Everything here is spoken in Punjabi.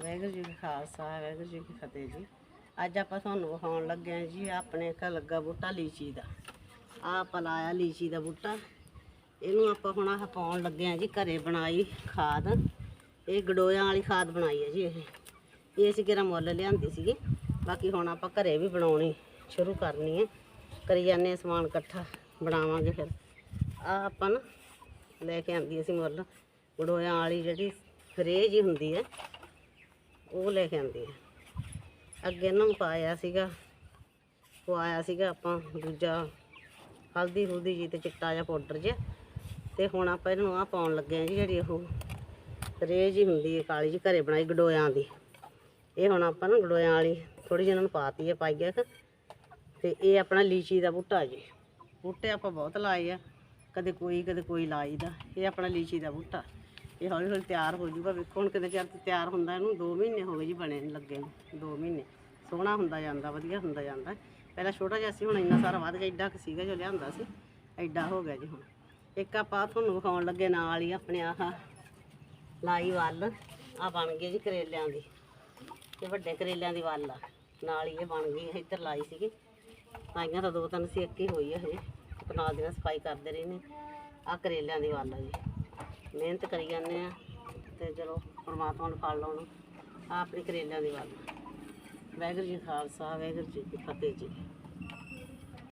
ਵਾਹਿਗੁਰੂ ਜੀ ਕਾ ਖਾਲਸਾ, ਵਾਹਿਗੁਰੂ ਜੀ ਕੀ ਫਤਿਹ ਜੀ। ਅੱਜ ਆਪਾਂ ਤੁਹਾਨੂੰ ਵਿਖਾਉਣ ਲੱਗੇ ਹਾਂ ਜੀ ਆਪਣੇ ਘਰ ਲੱਗਾ ਬੂਟਾ ਲੀਚੀ ਦਾ। ਆਹ ਆਪਾਂ ਲਾਇਆ ਲੀਚੀ ਦਾ ਬੂਟਾ। ਇਹਨੂੰ ਆਪਾਂ ਹੁਣ ਆਹ ਪਾਉਣ ਲੱਗੇ ਹਾਂ ਜੀ ਘਰੇ ਬਣਾਈ ਖਾਦ। ਇਹ ਗਡੋਇਆਂ ਵਾਲੀ ਖਾਦ ਬਣਾਈ ਹੈ ਜੀ ਇਹ। ਇਹ ਅਸੀਂ ਕਿਹੜਾ ਮੁੱਲ ਲਿਆਂਦੀ ਸੀਗੀ। ਬਾਕੀ ਹੁਣ ਆਪਾਂ ਘਰੇ ਵੀ ਬਣਾਉਣੀ ਸ਼ੁਰੂ ਕਰਨੀ ਹੈ। ਕਰੀ ਜਾਂਦੇ ਹਾਂ ਸਮਾਨ ਇਕੱਠਾ, ਬਣਾਵਾਂਗੇ ਫਿਰ। ਆਹ ਆਪਾਂ ਨਾ ਲੈ ਕੇ ਆਂਦੀ ਅਸੀਂ ਮੁੱਲ। ਗਡੋਇਆਂ ਵਾਲੀ ਜਿਹੜੀ ਫਰੇਜ ਹੀ ਹੁੰਦੀ ਹੈ ਉਹ ਲੈ ਕੇ ਆਂਦੀ ਹੈ। ਅੱਗੇ ਇਹਨਾਂ ਨੂੰ ਪਾਇਆ ਸੀਗਾ। ਪਵਾਇਆ ਸੀਗਾ ਆਪਾਂ ਦੂਜਾ ਹਲਦੀ ਹੁਲਦੀ ਜੀ ਤੇ ਚਿੱਟਾ ਜਿਹਾ ਪਾਊਡਰ ਜਿਹਾ। ਤੇ ਹੁਣ ਆਪਾਂ ਇਹਨੂੰ ਆ ਪਾਉਣ ਲੱਗੇ ਆ ਜੀ ਜਿਹੜੀ ਉਹ ਰੇਜ ਹੀ ਹੁੰਦੀ ਹੈ, ਕਾਲੀ ਜੀ ਘਰੇ ਬਣਾਈ ਗਡੋਇਆਂ ਦੀ। ਇਹ ਹੁਣ ਆਪਾਂ ਨਾ ਗਡੋਇਆਂ ਵਾਲੀ ਥੋੜੀ ਜਿਹੀ ਇਹਨਾਂ ਨੂੰ ਪਾਤੀ ਹੈ ਪਾਈਆ ਕੁ। ਤੇ ਇਹ ਆਪਣਾ ਲੀਚੀ ਦਾ ਬੂਟਾ ਜੀ। ਬੂਟੇ ਆਪਾਂ ਬਹੁਤ ਲਾਏ ਆ। ਕਦੇ ਕੋਈ ਕਦੇ ਕੋਈ ਲਾਈਦਾ। ਇਹ ਆਪਣਾ ਲੀਚੀ ਦਾ ਬੂਟਾ। ਇਹ ਹੌਲੀ ਹੌਲੀ ਤਿਆਰ ਹੋ ਜੂਗਾ ਵੇਖੋ ਹੁਣ ਕਿੰਨੇ ਚਿਰ ਤੇ ਤਿਆਰ ਹੁੰਦਾ ਇਹਨੂੰ। 2 ਮਹੀਨੇ ਹੋ ਗਏ ਜੀ ਬਣੇ ਨੂੰ ਲੱਗੇ ਨੂੰ। 2 ਮਹੀਨੇ। ਸੋਹਣਾ ਹੁੰਦਾ ਜਾਂਦਾ, ਵਧੀਆ ਹੁੰਦਾ ਜਾਂਦਾ। ਪਹਿਲਾਂ ਛੋਟਾ ਜਿਹਾ ਸੀ, ਹੁਣ ਇੰਨਾ ਸਾਰਾ ਵੱਧ ਗਿਆ। ਐਡਾ ਕੁ ਸੀਗਾ ਜੋ ਲਿਆਂਦਾ ਸੀ। ਐਡਾ ਹੋ ਗਿਆ ਜੀ ਹੁਣ। ਇੱਕ ਆਪਾਂ ਤੁਹਾਨੂੰ ਵਿਖਾਉਣ ਲੱਗੇ ਨਾਲ ਹੀ ਆਪਣੇ ਆਹ ਲਾਈ ਵੱਲ। ਆ ਬਣ ਗਈ ਜੀ ਕਰੇਲਿਆਂ ਦੀ। ਇਹ ਵੱਡੇ ਕਰੇਲਿਆਂ ਦੀ ਵੱਲ ਆ। ਨਾਲ ਹੀ ਇਹ ਬਣ ਗਈ ਇੱਧਰ ਲਾਈ ਸੀਗੀ। ਲਾਈਆਂ ਤਾਂ ਦੋ ਤਿੰਨ ਸੀ, ਇੱਕ ਹੀ ਹੋਈ ਆ ਹਜੇ। ਨਾਲ ਦੀ ਸਫ਼ਾਈ ਕਰਦੇ ਰਹੇ ਨੇ ਆ ਕਰੇਲਿਆਂ ਦੀ ਵੱਲ ਆ ਜੀ। ਮਿਹਨਤ ਕਰੀ ਜਾਂਦੇ ਆ ਤੇ ਚਲੋ ਪਰਮਾਤਮਾ ਨੂੰ ਫਲ ਲਾਉਣ ਆ ਆਪਣੀ ਕਰੇਲਿਆਂ ਦੀ ਵੱਲ ਵਾਹਿਗੁਰੂ ਜੀ ਖਾਲਸਾ, ਵਾਹਿਗੁਰੂ ਜੀ ਕੀ ਫਤਿਹ ਜੀ।